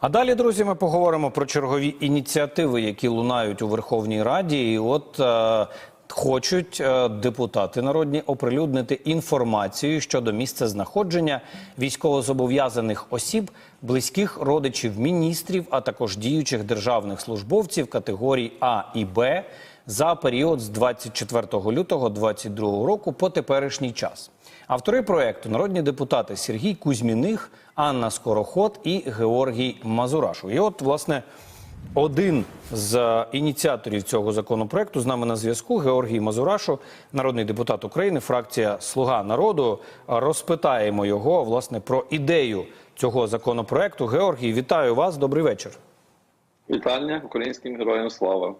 А далі, друзі, ми поговоримо про чергові ініціативи, які лунають у Верховній Раді. І от е, хочуть е, депутати народні оприлюднити інформацію щодо місця знаходження військовозобов'язаних осіб, близьких родичів міністрів, а також діючих державних службовців категорій А і Б за період з 24 лютого 2022 року по теперішній час. Автори проекту народні депутати Сергій Кузьміних, Анна Скороход і Георгій Мазурашу. І от, власне, один з е, ініціаторів цього законопроекту з нами на зв'язку Георгій Мазурашу, народний депутат України, фракція Слуга народу. Розпитаємо його власне про ідею цього законопроекту. Георгій, вітаю вас. Добрий вечір. Вітання українським героям слава.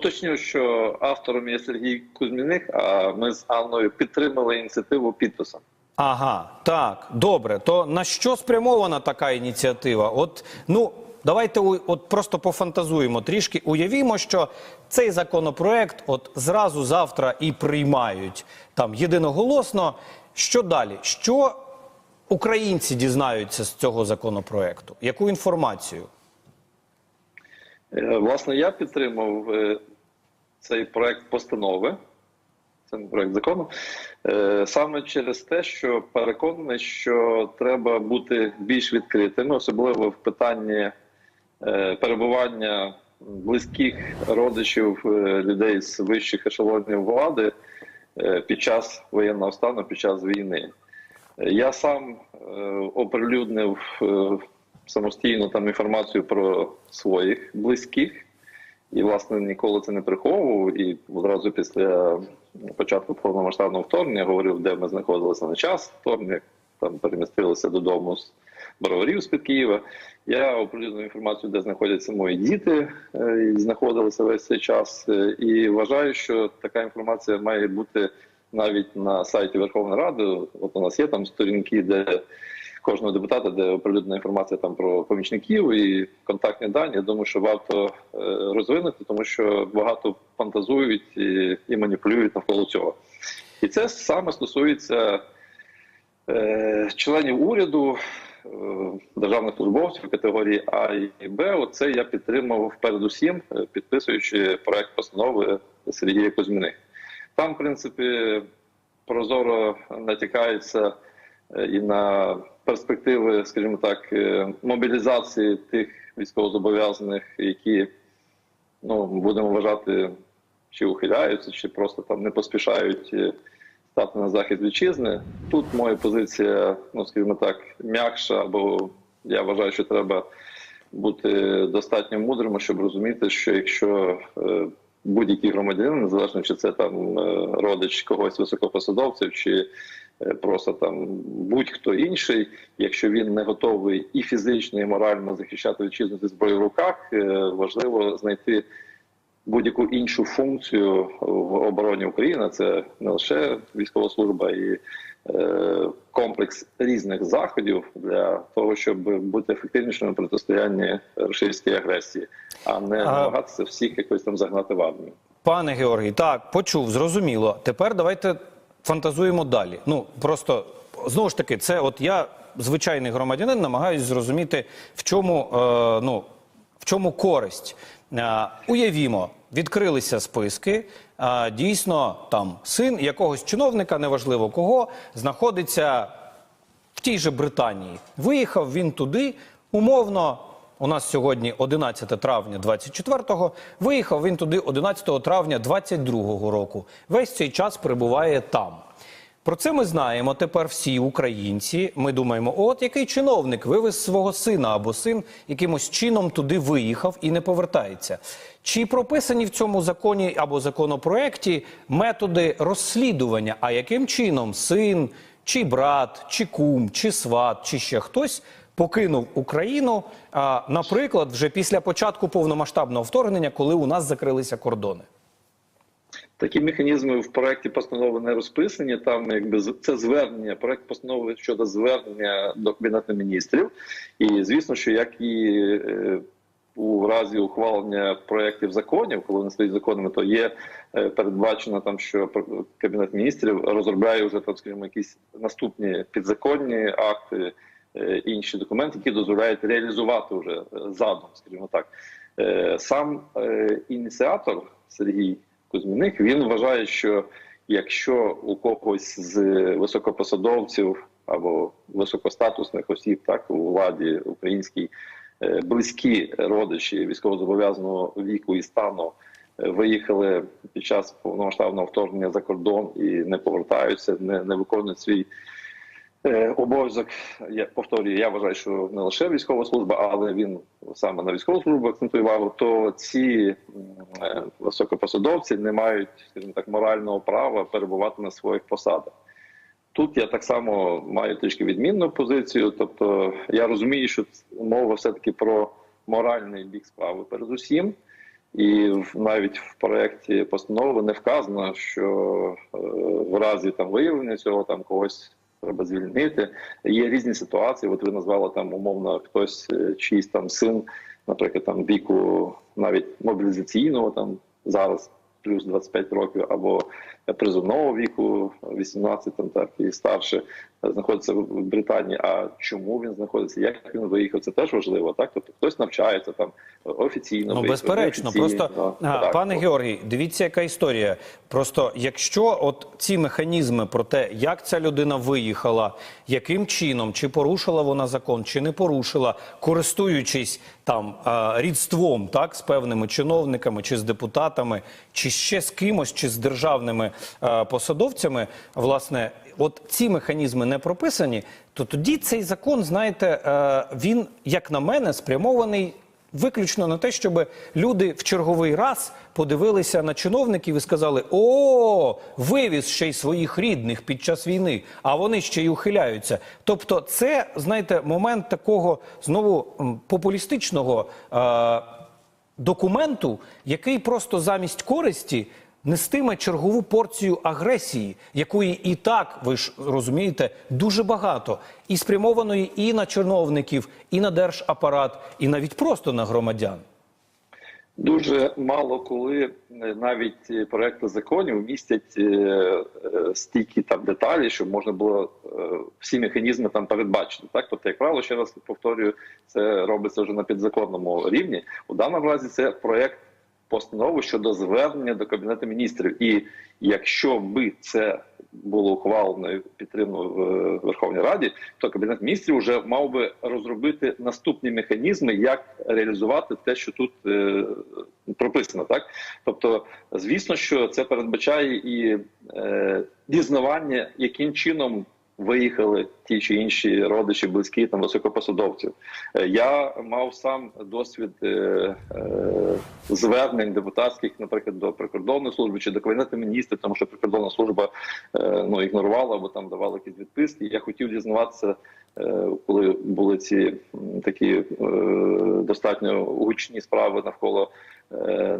Уточню, що автором є Сергій Кузьміних, а ми з Анною підтримали ініціативу підписом. Ага, так, добре. То на що спрямована така ініціатива? От, ну, давайте у- от просто пофантазуємо трішки. Уявімо, що цей законопроект от зразу завтра і приймають там єдиноголосно. Що далі? Що українці дізнаються з цього законопроекту? Яку інформацію? Е, Власне, я підтримав е, цей проект постанови, це проект закону, е, саме через те, що переконаний, що треба бути більш відкритими, особливо в питанні перебування близьких родичів людей з вищих ешелонів влади під час воєнного стану, під час війни. Я сам оприлюднив самостійно там інформацію про своїх близьких, і власне ніколи це не приховував. І одразу після початку повномасштабного вторгнення говорив, де ми знаходилися на час вторгнення. Там перемістилися додому з броварів з під Києва. Я оприлюднив інформацію, де знаходяться мої діти, е, і знаходилися весь цей час. Е, І вважаю, що така інформація має бути навіть на сайті Верховної Ради. От у нас є там сторінки, де кожного депутата, де оприлюднена інформація там про помічників і контактні дані. Я думаю, що варто е, розвинути, тому що багато фантазують і, і маніпулюють навколо цього. І це саме стосується е, членів уряду, е, державних службовців категорії А і Б. Оце я підтримав передусім, е, підписуючи проект постанови Сергія Кузьміних. Там, в принципі, прозоро натякається і на перспективи, скажімо так, е, мобілізації тих військовозобов'язаних, які ну будемо вважати, чи ухиляються, чи просто там не поспішають е, стати на захист вітчизни. Тут моя позиція, ну скажімо так, м'якша, або я вважаю, що треба бути достатньо мудрими, щоб розуміти, що якщо е, будь-який громадянин, незалежно чи це там е, родич когось високопосадовців, чи е, просто там будь-хто інший, якщо він не готовий і фізично, і морально захищати вітчизну зі зброєю в руках, е, важливо знайти будь-яку іншу функцію в обороні України. Це не лише військова служба і е, комплекс різних заходів для того, щоб бути ефективнішими в протистоянні російській агресії, а не намагатися всіх якось там загнати в армію. Пане Георгій, так, почув, зрозуміло. Тепер давайте фантазуємо далі. Ну, просто, знову ж таки, це от я, звичайний громадянин, намагаюся зрозуміти, в чому, е, ну, в чому користь. Е, уявімо, відкрилися списки. е, дійсно, там син якогось чиновника, неважливо кого, знаходиться в тій же Британії. Виїхав він туди, умовно. У нас сьогодні 11 травня 24-го, Виїхав він туди 11 травня 22-го року. Весь цей час перебуває там. Про це ми знаємо тепер всі українці. Ми думаємо, от який чиновник вивез свого сина або син якимось чином туди виїхав і не повертається. Чи прописані в цьому законі або законопроекті методи розслідування? А яким чином син, чи брат, чи кум, чи сват, чи ще хтось покинув Україну, а, наприклад, вже після початку повномасштабного вторгнення, коли у нас закрилися кордони? Такі механізми в проекті постанови не розписані. Там якби це звернення, проект постанови щодо звернення до кабінету міністрів. І звісно, що як і е, у разі ухвалення проєктів законів, коли вони стають законами, то є е, передбачено там, що кабінет міністрів розробляє вже там, скажімо, якісь наступні підзаконні акти. Е, інші документи, які дозволяють реалізувати вже е, задум, скажімо так. Е, Сам ініціатор Сергій Кузьміних він вважає, що якщо у когось з високопосадовців або високостатусних осіб, так у владі українській, близькі родичі військовозобов'язаного віку і стану виїхали під час повномасштабного вторгнення за кордон і не повертаються, не, не виконують свій Обов'язок я повторюю, я вважаю, що не лише військова служба, але він саме на військову службу акцентує увагу. То ці е, високопосадовці не мають, скажімо так, морального права перебувати на своїх посадах. Тут я так само маю трішки відмінну позицію. Тобто я розумію, що мова все-таки про моральний бік справи передусім. І навіть в проєкті постанови не вказано, що е, в разі там виявлення цього там когось треба звільнити. Є різні ситуації. От ви назвали там умовно хтось е, чийсь там син, наприклад, там віку навіть мобілізаційного там зараз плюс 25 років, або призовного віку 18 там так і старше е, знаходиться в Британії. А чому він знаходиться? Як він виїхав? Це теж важливо. Так, тобто хтось навчається там офіційно. Ну, виїхав, безперечно, просто Ну, а, так, пане от. Георгій, дивіться, яка історія. Просто якщо от ці механізми про те, як ця людина виїхала, яким чином, чи порушила вона закон, чи не порушила, користуючись там рідством, так з певними чиновниками, чи з депутатами, чи ще з кимось, чи з державними посадовцями, власне, от ці механізми не прописані, то тоді цей закон, знаєте, е, він, як на мене, спрямований виключно на те, щоб люди в черговий раз подивилися на чиновників і сказали: О, вивіз ще й своїх рідних під час війни, а вони ще й ухиляються. Тобто, це знаєте, момент такого знову популістичного. Е- Документу, який просто замість користі нестиме чергову порцію агресії, якої і так, ви ж розумієте, дуже багато, і спрямованої і на чиновників, і на держапарат, і навіть просто на громадян. Дуже мало коли е, навіть е, проекти законів містять е, стільки там деталі, щоб можна було всі механізми там передбачити. Так, тобто, як правило, ще раз повторюю, це робиться вже на підзаконному рівні. У даному разі це проект постанови щодо звернення до кабінету міністрів. І якщо би це було ухвалено і підтримано в е, Верховній Раді, то кабінет міністрів вже мав би розробити наступні механізми, як реалізувати те, що тут е, прописано. Так, тобто, звісно, що це передбачає і е, дізнавання, яким чином. Виїхали ті чи інші родичі, близькі там високопосадовців. Е, Я мав сам досвід е, е, звернень депутатських, наприклад, до прикордонної служби чи до кабінету міністрів, тому що прикордонна служба ну ігнорувала або там давала якісь відписки. Я хотів дізнаватися, коли були ці такі е, достатньо гучні справи навколо е,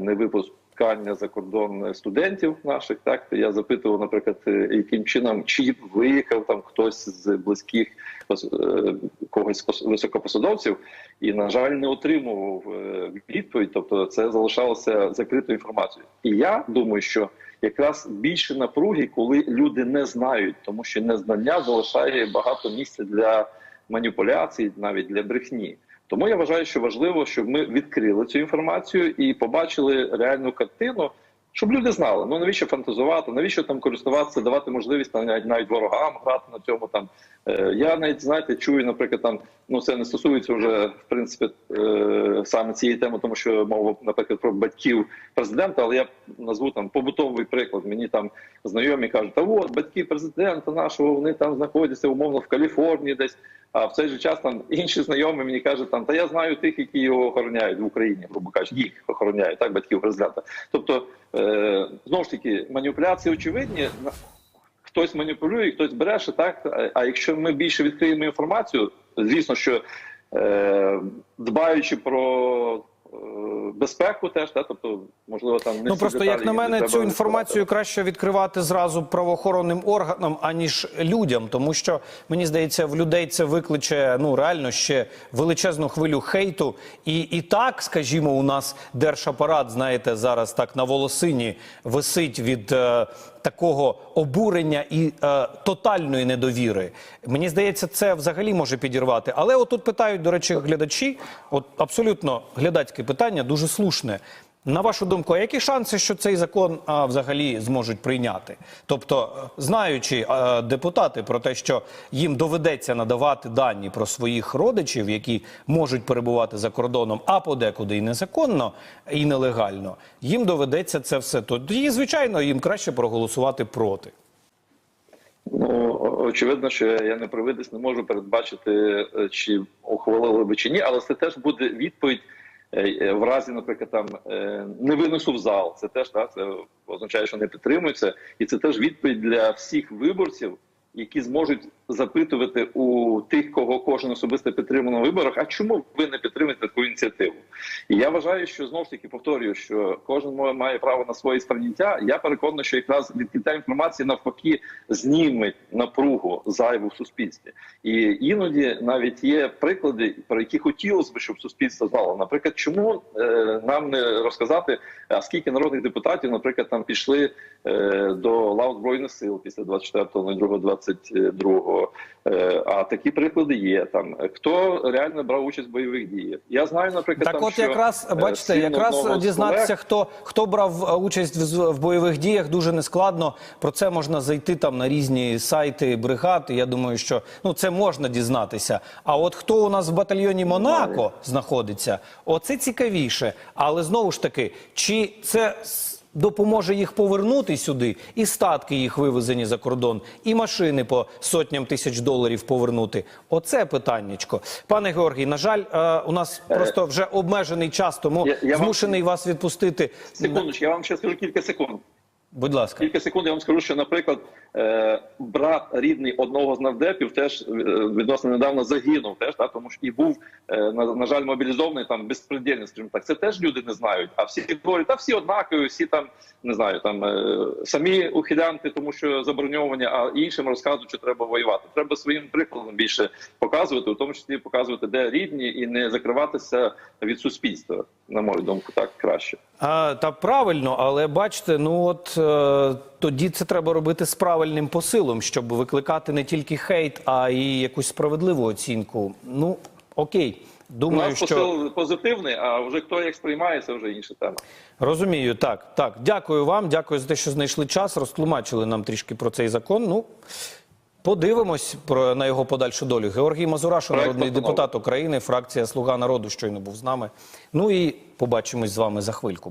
невипускання за кордон студентів наших. Так я запитував, наприклад, е, яким чином чи виїхав там хтось з близьких е, когось пос- високопосадовців, і на жаль, не отримував е, відповідь. Тобто, це залишалося закритою інформацією. І я думаю, що якраз більше напруги, коли люди не знають, тому що незнання залишає багато місця для маніпуляцій, навіть для брехні. Тому я вважаю, що важливо, щоб ми відкрили цю інформацію і побачили реальну картину, щоб люди знали, ну навіщо фантазувати, навіщо там користуватися, давати можливість там, навіть навіть ворогам грати на цьому. Там Е, я навіть знаєте, чую, наприклад, там ну це не стосується вже в принципі е, саме цієї теми, тому що мова, наприклад, про батьків президента, але я назву там побутовий приклад. Мені там знайомі кажуть, та от батьки президента нашого, вони там знаходяться умовно в Каліфорнії десь. А в цей же час там інші знайомі мені кажуть, там та я знаю тих, які його охороняють в Україні, грубо кажучи, їх охороняють так, батьків президента. Тобто е, знову ж таки маніпуляції очевидні. Хтось маніпулює, хтось бреше, так. А- якщо ми більше відкриємо інформацію, звісно, що е, дбаючи про е, безпеку, теж так, тобто Можливо, там не Ну просто як на мене цю інформацію розкривати. краще відкривати зразу правоохоронним органам, аніж людям, тому що мені здається, в людей це викличе ну реально ще величезну хвилю хейту. І, і так, скажімо, у нас держапарат, знаєте, зараз так на волосині висить від е, такого обурення і е, тотальної недовіри. Мені здається, це взагалі може підірвати. Але отут питають, до речі, глядачі, от абсолютно глядацьке питання, дуже слушне. На вашу думку, а які шанси, що цей закон а, взагалі зможуть прийняти? Тобто, знаючи е, депутати про те, що їм доведеться надавати дані про своїх родичів, які можуть перебувати за кордоном, а подекуди і незаконно, і нелегально, їм доведеться це все. Тоді, звичайно, їм краще проголосувати проти. Ну, очевидно, що я не привидець, не можу передбачити, е, чи ухвалили би чи ні, але це теж буде відповідь в разі, наприклад, там е, не винесу в зал. Це теж так, це означає, що не підтримується, і це теж відповідь для всіх виборців, які зможуть запитувати у тих, кого кожен особисто підтримав на виборах, а чому ви не підтримуєте таку ініціативу? І я вважаю, що знову ж таки повторюю, що кожен має право на своє сприйняття. Я переконаний, що якраз відкриття інформації навпаки зніме напругу зайву в суспільстві. І іноді навіть є приклади, про які хотілося б, щоб суспільство знало. Наприклад, чому е, нам не розказати, а скільки народних депутатів, наприклад, там пішли е, до лав збройних сил після 24.02.22. Е, а такі приклади є там. Хто реально брав участь в бойових діях? Я знаю, наприклад, Так, там, от якраз е, бачите, якраз дізнатися, колег- хто хто брав е, участь в, в бойових діях, дуже нескладно. Про це можна зайти там на різні сайти бригад. Я думаю, що ну це можна дізнатися. А от хто у нас в батальйоні Монако знаходиться, оце цікавіше. Але знову ж таки, чи це допоможе їх повернути сюди, і статки їх вивезені за кордон, і машини по сотням тисяч доларів повернути. Оце питаннячко. Пане Георгій, на жаль, е, у нас просто вже обмежений час, тому Я- я вам- змушений вас відпустити. Секундочку, я вам ще скажу кілька секунд. Будь ласка. Кілька секунд я вам скажу, що, наприклад, е, брат рідний одного з навдепів теж е, відносно недавно загинув, теж та тому що і був е, на, жаль мобілізований там безпредельний, скажімо так. Це теж люди не знають. А всі говорять, та всі однакові, всі там не знаю, там е, самі ухилянти, тому що заброньовані, а іншим розказують, що треба воювати. Треба своїм прикладом більше показувати, у тому числі показувати, де рідні, і не закриватися від суспільства. На мою думку, так краще. А, та правильно, але бачите, ну от е, тоді це треба робити з правильним посилом, щоб викликати не тільки хейт, а й якусь справедливу оцінку. Ну окей, У нас що посил позитивний, а вже хто як сприймає, це вже інша тема. розумію. Так, так. Дякую вам, дякую за те, що знайшли час, розтлумачили нам трішки про цей закон. Ну подивимось про на його подальшу долю. Георгій Мазурашу, Проект народний постанови. депутат України, фракція Слуга народу, щойно був з нами. Ну і побачимось з вами за хвильку.